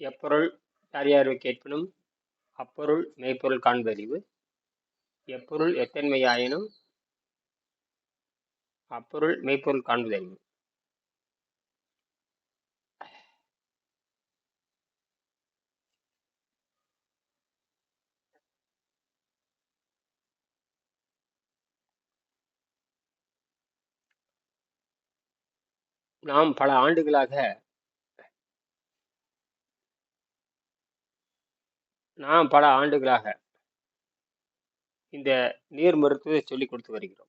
எப்பொருள் யார் யார் கேட்பினும் அப்பொருள் மெய்ப்பொருள் காண்பறிவு. எப்பொருள் எத்தன்மையாயினும் அப்பொருள் மெய்ப்பொருள் காண்பதறிவு. நாம் பல ஆண்டுகளாக நாம் பல ஆண்டுகளாக இந்த நீர் மருத்துவத்தை சொல்லிக் கொடுத்து வருகிறோம்.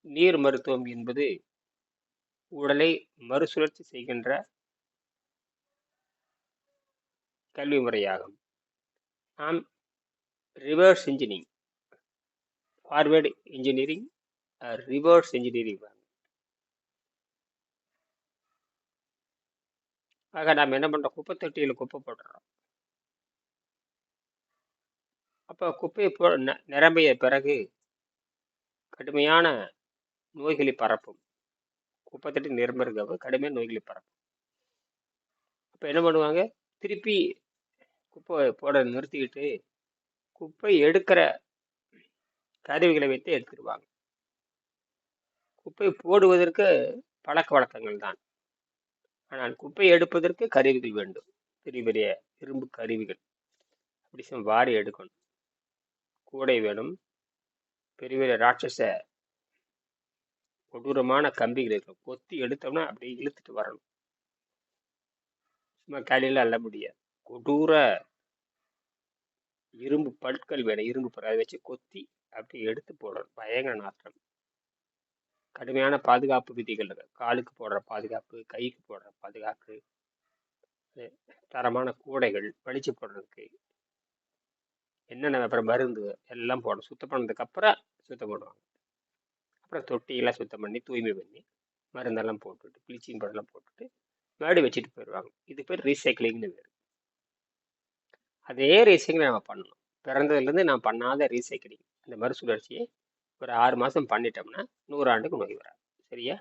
நீர் மருத்துவம் என்பது உடலை மறுசுழற்சி செய்கின்ற கல்வி முறையாகும். நாம் reverse engineering forward engineering reverse engineering ஆக நாம் என்ன பண்ணுறோம் குப்பை தொட்டியில் குப்பை போடுறோம் அப்போ குப்பையை போ ந- நிரம்பிய பிறகு கடுமையான நோய்களை பரப்பும். குப்பை தொட்டி நிரம்புறதுக்காக கடுமையான நோய்களை பரப்பும். அப்போ என்ன பண்ணுவாங்க? திருப்பி குப்பை போட நிறுத்திக்கிட்டு குப்பை எடுக்கிற கருவிகளை வைத்து எடுத்துருவாங்க. குப்பை போடுவதற்கு பழக்க வழக்கங்கள் தான். ஆனால் குப்பை எடுப்பதற்கு கருவிகள் வேண்டும். பெரிய பெரிய இரும்பு கருவிகள். அப்படி சும்மா வாரி எடுக்கணும். கூடை வேணும். பெரிய பெரிய ராட்சச கொடூரமான கம்பிகள் இருக்கும். கொத்தி எடுத்தோம்னா அப்படியே இழுத்துட்டு வரணும். சும்மா கையில அள்ள முடியாது. கொடூர இரும்பு பற்கள் வேணும். இரும்பு அதை வச்சு கொத்தி அப்படியே எடுத்து போடணும். பயங்கர நாற்றம். கடுமையான பாதுகாப்பு விதிகள் காலுக்கு போடுற பாதுகாப்பு கைக்கு போடுற பாதுகாப்பு தரமான கூடைகள் பளிச்சு போடுறதுக்கு என்னென்ன அப்புறம் மருந்து எல்லாம் போடணும். சுத்தம் பண்ணதுக்கு அப்புறம் சுத்தம் பண்ணுவாங்க. அப்புறம் தொட்டியெல்லாம் சுத்தம் பண்ணி தூய்மை பண்ணி மருந்தெல்லாம் போட்டுட்டு ப்ளீச்சிங் பவுடர்லாம் போட்டுட்டு மறுபடியும் வச்சுட்டு போயிடுவாங்க. இது பேர் ரீசைக்கிளிங்னு பேர். அதே ரீசைக்கிள் நம்ம பண்ணணும். பிறந்ததுலேருந்து நான் பண்ணாத ரீசைக்கிளிங் அந்த மறுசுழற்சியை ஒரு ஆறு மாதம் பண்ணிட்டோம்னா நூறு ஆண்டுக்கு நோய் வராது. சரியா?